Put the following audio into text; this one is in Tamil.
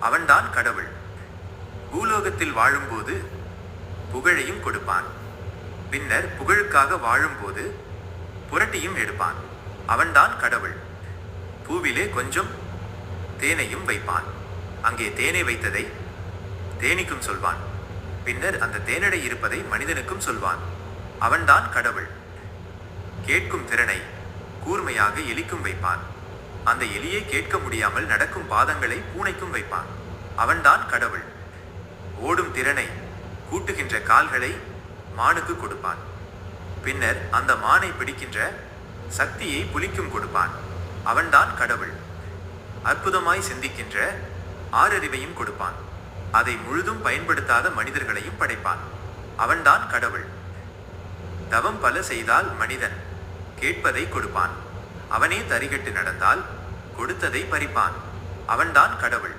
அவன்தான் கடவுள். பூலோகத்தில் வாழும்போது புகழையும் கொடுப்பான். பின்னர் புகழுக்காக வாழும்போது புரட்டியும் எடுப்பான். அவன்தான் கடவுள். பூவிலே கொஞ்சம் தேனையும் வைப்பான். அங்கே தேனை வைத்ததை தேனிக்கும் சொல்வான். பின்னர் அந்த தேனடை இருப்பதை மனிதனுக்கும் சொல்வான். அவன்தான் கடவுள். கேட்கும் திறனை கூர்மையாக எலிக்கும் வைப்பான். அந்த எலியை கேட்க முடியாமல் நடக்கும் பாதங்களை பூனைக்கும் வைப்பான். அவன்தான் கடவுள். ஓடும் திறனை கூட்டுகின்ற கால்களை மானுக்கு கொடுப்பான். பின்னர் அந்த மானை பிடிக்கின்ற சக்தியை புலிக்கும் கொடுப்பான். அவன்தான் கடவுள். அற்புதமாய் சிந்திக்கின்ற ஆறறிவையும் கொடுப்பான். அதை முழுதும் பயன்படுத்தாத மனிதர்களையும் படைப்பான். அவன்தான் கடவுள். தவம் பல செய்தால் மனிதன் கேட்பதை கொடுப்பான். அவனே தரிகட்டு நடந்தால் கொடுத்ததை பறிப்பான். அவன்தான் கடவுள்.